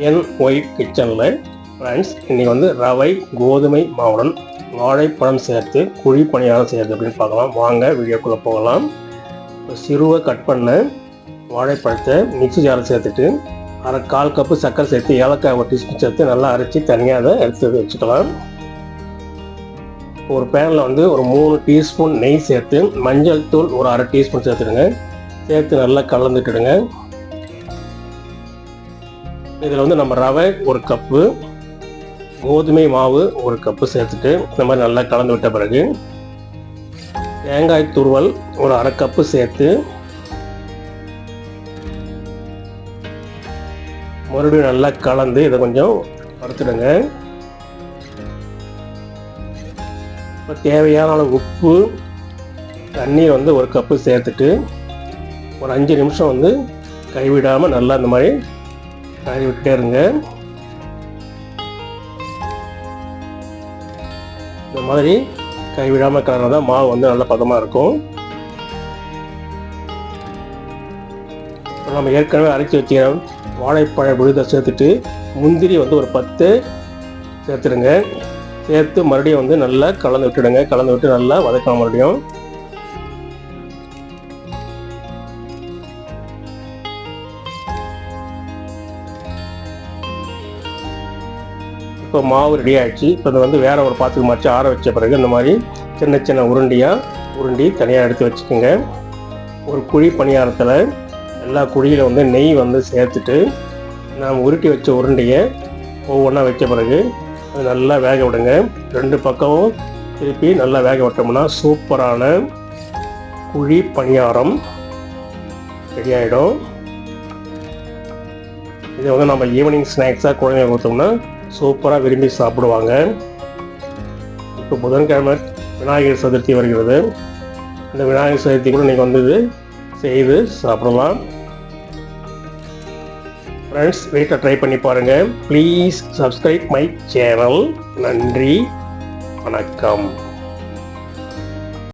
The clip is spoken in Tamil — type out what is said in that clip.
என் ஒய் கிச்சனில் ஃப்ரெண்ட்ஸ் இன்றைக்கி வந்து ரவை கோதுமை மாவுடன் வாழைப்பழம் சேர்த்து குழி பணியாரம் செய்கிறது அப்படின்னு பார்க்கலாம். வாங்க வீடியோக்குள்ளே போகலாம். இப்போ சிறுவை கட் பண்ண வாழைப்பழத்தை மிக்சி ஜாரில் சேர்த்துட்டு அரை கால் கப்பு சர்க்கரை சேர்த்து ஏலக்காய் ஒரு டீஸ்பூன் சேர்த்து நல்லா அரைச்சி தனியாக அதை எடுத்து வச்சுக்கலாம். ஒரு பேனில் வந்து ஒரு மூணு டீஸ்பூன் நெய் சேர்த்து மஞ்சள் தூள் ஒரு அரை டீஸ்பூன் சேர்த்துடுங்க. சேர்த்து நல்லா கலந்துட்டுடுங்க இதில் வந்து நம்ம ரவை ஒரு கப்பு கோதுமை மாவு ஒரு கப்பு சேர்த்துட்டு இந்த மாதிரி நல்லா கலந்து விட்ட பிறகு தேங்காய் துருவல் ஒரு அரை கப்பு சேர்த்து மறுபடியும் நல்லா கலந்து இதை கொஞ்சம் வறுத்துடுங்க. இப்போ தேவையான அளவு உப்பு தண்ணீர் வந்து ஒரு கப்பு சேர்த்துட்டு ஒரு அஞ்சு நிமிஷம் வந்து கைவிடாமல் நல்லா இந்த மாதிரி கழுவி விட்டே இருங்க இந்த மாதிரி கைவிடாமல் கலர்னா தான் மாவு வந்து நல்ல பதமாக இருக்கும். நம்ம ஏற்கனவே அரைச்சி வச்சுக்கிற வாழைப்பழ விழுதை சேர்த்துட்டு முந்திரி வந்து ஒரு பத்து சேர்த்துடுங்க. சேர்த்து மறுபடியும் வந்து நல்லா கலந்து விட்டுடுங்க. கலந்து விட்டு நல்லா வதக்கலாம் மறுபடியும். இப்போ மாவு ரெடி ஆகிடுச்சு இப்போ இதை வந்து வேற ஒரு பாத்துக்கு மறைச்சு ஆற வச்ச பிறகு இந்த மாதிரி சின்ன சின்ன உருண்டியாக உருண்டி தனியாக எடுத்து வச்சுக்கோங்க. ஒரு குழி பணியாரத்தில் எல்லா குழியில் வந்து நெய் வந்து சேர்த்துட்டு நாம் உருட்டி வச்ச உருண்டையை ஒவ்வொன்றா வச்ச பிறகு அது நல்லா வேக விடுங்க. ரெண்டு பக்கமும் திருப்பி நல்லா வேக விட்டோம்னா சூப்பரான குழி பணியாரம் ரெடி ஆகிடும் இதை வந்து நம்ம ஈவினிங் ஸ்நாக்ஸாக குழந்தைங்க கொடுத்தோம்னா சூப்பராக விரும்பி சாப்பிடுவாங்க. இப்போ புதன்கிழமை விநாயகர் சதுர்த்தி வருகிறது. இந்த விநாயகர் சதுர்த்தி கூட நீங்கள் வந்து செய்து சாப்பிடலாம். ஃப்ரெண்ட்ஸ் வீட்டில் ட்ரை பண்ணி பாருங்கள் ப்ளீஸ் சப்ஸ்கிரைப் மை சேனல் நன்றி. வணக்கம்.